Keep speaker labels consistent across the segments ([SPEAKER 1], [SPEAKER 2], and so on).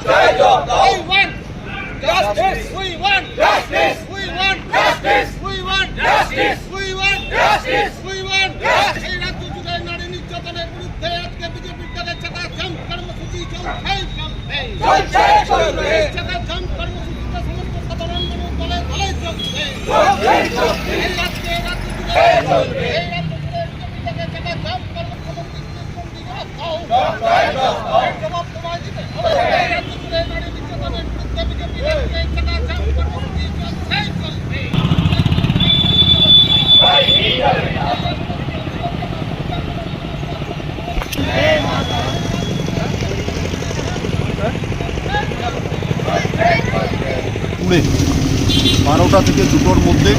[SPEAKER 1] want
[SPEAKER 2] Justice.
[SPEAKER 1] We want
[SPEAKER 2] Justice.
[SPEAKER 1] We want
[SPEAKER 2] Justice.
[SPEAKER 1] We এই রাজ্য জুড়ে নারী নির্যাতনের বিরুদ্ধে আজকে বিজেপির কর্মসূচি চলছে চলছে
[SPEAKER 2] চলছে
[SPEAKER 1] চাকা জাম কর্মসূচিতে সমস্ত সাধারণ মানুষ দলে
[SPEAKER 2] চাই জবাব দাও
[SPEAKER 1] এর জবাব তোমায় দিতে হবে এই রাজ্য জুড়ে নারী নির্যাতনের বিরুদ্ধে বিজেপি রাজ্যে চাকা জাম কর্মসূচি চলছে চলছে
[SPEAKER 3] পুড়ে বারোটা থেকে দুটোর মধ্যে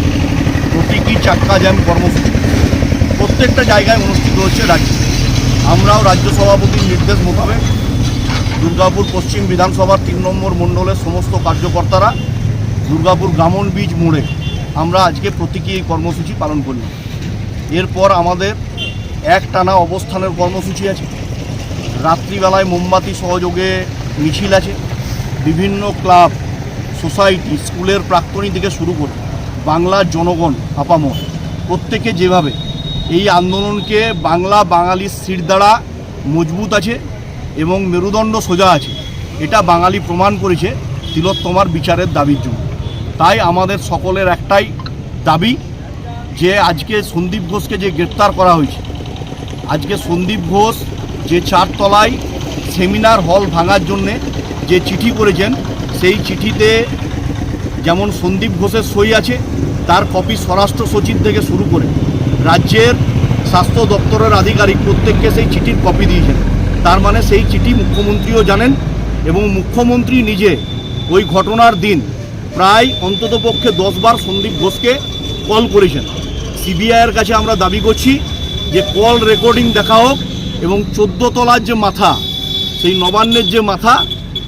[SPEAKER 3] প্রতীকী চাক্কা জ্যাম কর্মসূচি। প্রত্যেকটা জায়গায় অনুষ্ঠিত হচ্ছে রাজ্যে। আমরাও রাজ্য সভাপতির নির্দেশ মোতাবেক দুর্গাপুর পশ্চিম বিধানসভার তিন নম্বর মণ্ডলের সমস্ত কার্যকর্তারা দুর্গাপুর গ্রামন বীজ মোড়ে আমরা আজকে প্রতীকী এই কর্মসূচি পালন করলাম এরপর আমাদের এক টানা অবস্থানের কর্মসূচি আছে। রাত্রিবেলায় মোমবাতি সহযোগে মিছিল আছে। বিভিন্ন ক্লাব সোসাইটি, স্কুলের প্রাক্তনী থেকে শুরু করে বাংলার জনগণ আপামর, প্রত্যেকে যেভাবে এই আন্দোলনকে বাংলা বাঙালির দ্বারা মজবুত আছে এবং মেরুদণ্ড সোজা আছে, এটা বাঙালি প্রমাণ করেছে তিলোত্তমার বিচারের দাবির জন্য। তাই আমাদের সকলের একটাই দাবি যে আজকে সন্দীপ ঘোষকে যে গ্রেপ্তার করা হয়েছে, আজকে সন্দীপ ঘোষ যে চারতলায় সেমিনার হল ভাঙার জন্যে যে চিঠি করেছেন সেই চিঠিতে যেমন সন্দীপ ঘোষের সই আছে, তার কপি স্বরাষ্ট্র সচিব থেকে শুরু করে রাজ্যের স্বাস্থ্য দপ্তরের আধিকারিক প্রত্যেককে সেই চিঠির কপি দিয়েছেন। তার মানে সেই চিঠি মুখ্যমন্ত্রীও জানেন এবং মুখ্যমন্ত্রী নিজে ওই ঘটনার দিন প্রায় অন্ততপক্ষে দশবার সন্দীপ ঘোষকে কল করেছেন। সিবিআইয়ের কাছে আমরা দাবি করছি যে কল রেকর্ডিং দেখা হোক এবং চোদ্দ তলার যে মাথা, সেই নবান্নের যে মাথা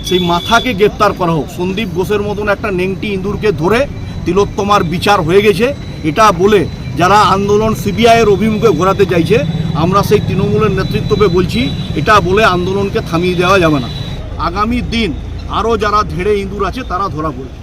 [SPEAKER 3] সেই মাথাকে গ্রেপ্তার করা হোক। সন্দীপ ঘোষের মতন একটা নেংটি ইঁদুরকে ধরে তিলোত্তমার বিচার হয়ে গেছে। এটা বলে যারা আন্দোলন সিবিআইয়ের অভিমুখে ঘোরাতে চাইছে, আমরা সেই তৃণমূলের নেতৃত্বকে বলছি, এটা বলে আন্দোলনকে থামিয়ে দেওয়া যাবে না। আগামী দিন আরও যারা ধেড়ে ইঁদুর আছে, তারা ধরা পড়বে।